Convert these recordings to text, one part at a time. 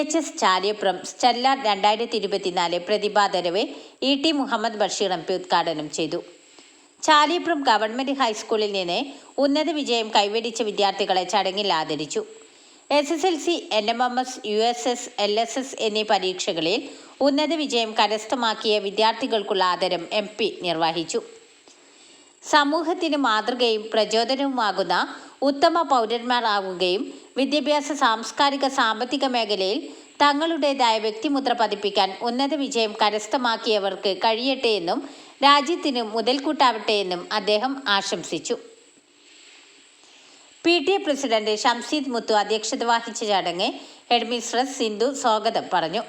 H S Chaliyappuram Stella രണ്ടായിരത്തി ഇരുപത്തിനാല് പ്രതിഭാതരവ് E T Muhammad Basheer M P ഉദ്ഘാടനം ചെയ്തു. ചാലിയപ്പുറം ഗവൺമെന്റ് ഹൈസ്കൂളിൽ നിന്ന് ഉന്നത വിജയം കൈവരിച്ച വിദ്യാർത്ഥികളെ ചടങ്ങിൽ ആദരിച്ചു. S S L C N M M S U S S L S S എന്നീ പരീക്ഷകളിൽ ഉന്നത വിജയം കരസ്ഥമാക്കിയ വിദ്യാർത്ഥികൾക്കുള്ള ആദരം എം പി നിർവഹിച്ചു. സമൂഹത്തിന് മാതൃകയും പ്രചോദനവുമാകുന്ന ഉത്തമ പൗരന്മാരാകുകയും വിദ്യാഭ്യാസ സാംസ്കാരിക സാമ്പത്തിക മേഖലയിൽ തങ്ങളുടേതായ വ്യക്തിമുദ്ര പതിപ്പിക്കാൻ ഉന്നത വിജയം കരസ്ഥമാക്കിയവർക്ക് കഴിയട്ടെ എന്നും രാജ്യത്തിന് മുതൽക്കൂട്ടാവട്ടെ എന്നും അദ്ദേഹം ആശംസിച്ചു. P. T. A. President Shamseed Muthu അധ്യക്ഷത വഹിച്ച ചടങ്ങ് ഹെഡ്മിസ്ട്രസ് സിന്ധു സ്വാഗതം പറഞ്ഞു.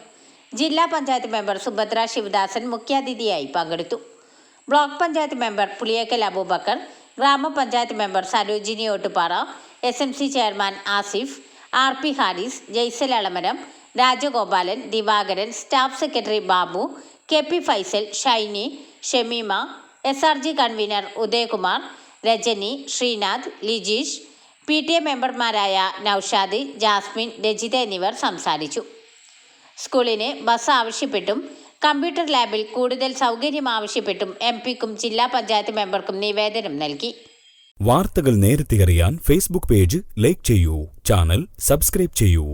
ജില്ലാ പഞ്ചായത്ത് മെമ്പർ സുഭദ്ര ശിവദാസൻ മുഖ്യാതിഥിയായി പങ്കെടുത്തു. ബ്ലോക്ക് പഞ്ചായത്ത് മെമ്പർ പുളിയേക്കൽ അബൂബക്കർ ഗ്രാമപഞ്ചായത്ത് member Sarojini Ottupara S M C chairman Asif R P Haris Jaisal Alamaram Rajagopalan Divakaran staff secretary Babu K P Faisal Shiny Shameema S R G convener Udayakumar Rajani Sreenath Lijeesh P T A മെമ്പർമാരായ Noushad Jasmine Rajitha എന്നിവർ സംസാരിച്ചു. സ്കൂളിന് bus ആവശ്യപ്പെട്ടും computer ലാബിൽ കൂടുതൽ സൗകര്യം ആവശ്യപ്പെട്ടും M പിക്കും ജില്ലാ പഞ്ചായത്ത് മെമ്പർക്കും നിവേദനം നൽകി. വാർത്തകൾ നേരത്തെ അറിയാൻ ഫേസ്ബുക്ക് പേജ് ലൈക്ക് ചെയ്യൂ ചാനൽ സബ്സ്ക്രൈബ് ചെയ്യൂ.